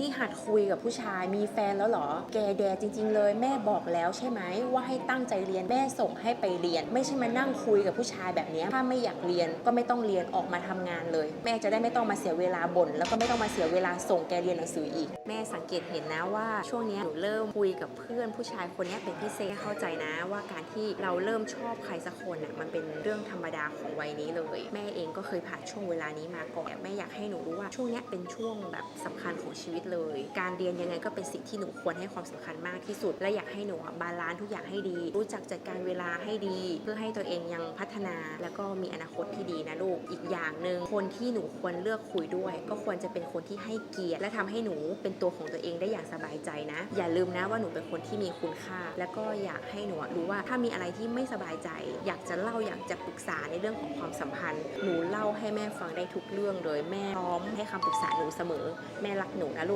นี่หัดคุยกับผู้ชายมีแฟนแล้วเหรอ แกแดจริง ๆ เลยแม่บอกแล้วใช่ไหมว่าให้ตั้งใจเรียนแม่ส่งให้ไปเรียน ไม่ใช่มานั่งคุยกับผู้ชายแบบนี้ถ้าไม่อยากเรียนก็ไม่ต้องเรียนออกมาทำงานเลย แม่จะได้ไม่ต้องมาเสียเวลาบ่นแล้วก็ไม่ต้องมาเสียเวลาส่งแกเรียนหนังสืออีก แม่สังเกตเห็นนะว่าช่วงนี้หนูเริ่มคุยกับเพื่อนผู้ชายคนนี้เป็นพิเศษเข้าใจนะว่าการที่เราเริ่มชอบใครสักคนน่ะมันเป็นเรื่องธรรมดาของวัยนี้เลย แม่เองก็เคยผ่านช่วงเวลานี้มาก่อนแม่อยากให้หนูรู้ว่าช่วงนี้เป็นช่วงแบบสำคัญของชีวิตเลย การเรียนยังไงก็เป็นสิ่งที่หนูควรให้ความสำคัญมากที่สุด และอยากให้หนูบาลานซ์ทุกอย่างให้ดี รู้จักจัดการเวลาให้ดี เพื่อให้ตัวเองยังพัฒนา แล้วก็มีอนาคตที่ดีนะลูกอีกอย่างหนึ่งคนที่หนูควรเลือกคุยด้วย ก็ควรจะเป็นคนที่ให้เกียรติ และทำให้หนูเป็นตัวของตัวเองได้อย่างสบายใจนะ อย่าลืมนะว่าหนูเป็นคนที่มีคุณค่า แล้วก็อยากให้หนูรู้ว่าถ้ามีอะไรที่ไม่สบายใจ อยากจะเล่าอยากจะปรึกษาในเรื่องของความสัมพันธ์ หนูเล่าให้แม่ฟังได้ทุกเรื่องเลยแม่พร้อมให้คำปรึกษาหนูเสมอ แม่รักหนูนะลูก